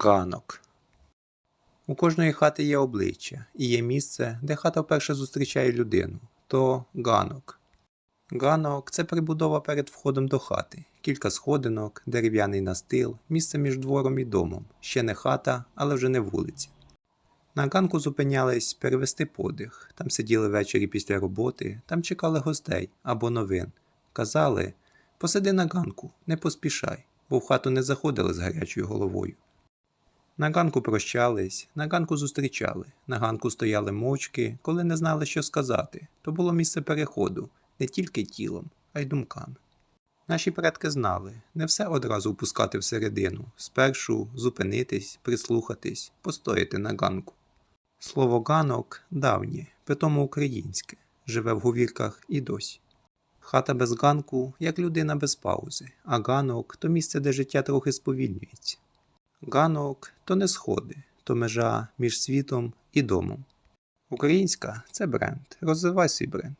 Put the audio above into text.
Ганок. У кожної хати є обличчя, і є місце, де хата вперше зустрічає людину. То ганок. Ганок це прибудова перед входом до хати. Кілька сходинок, дерев'яний настил, місце між двором і домом. Ще не хата, але вже не вулиця. На ганку зупинялись перевести подих. Там сиділи ввечері після роботи, там чекали гостей або новин. Казали: посиди на ганку, не поспішай, бо в хату не заходили з гарячою головою. На ганку прощались, на ганку зустрічали, на ганку стояли мовчки, коли не знали, що сказати. То було місце переходу не тільки тілом, а й думками. Наші предки знали не все одразу впускати всередину, спершу зупинитись, прислухатись, постояти на ганку. Слово ганок давнє, питомо українське, живе в говірках і досі. Хата без ганку, як людина без паузи, а ганок то місце, де життя трохи сповільнюється. Ганок то не сходи, то межа між світом і домом. Українська це бренд. Розвивай свій бренд.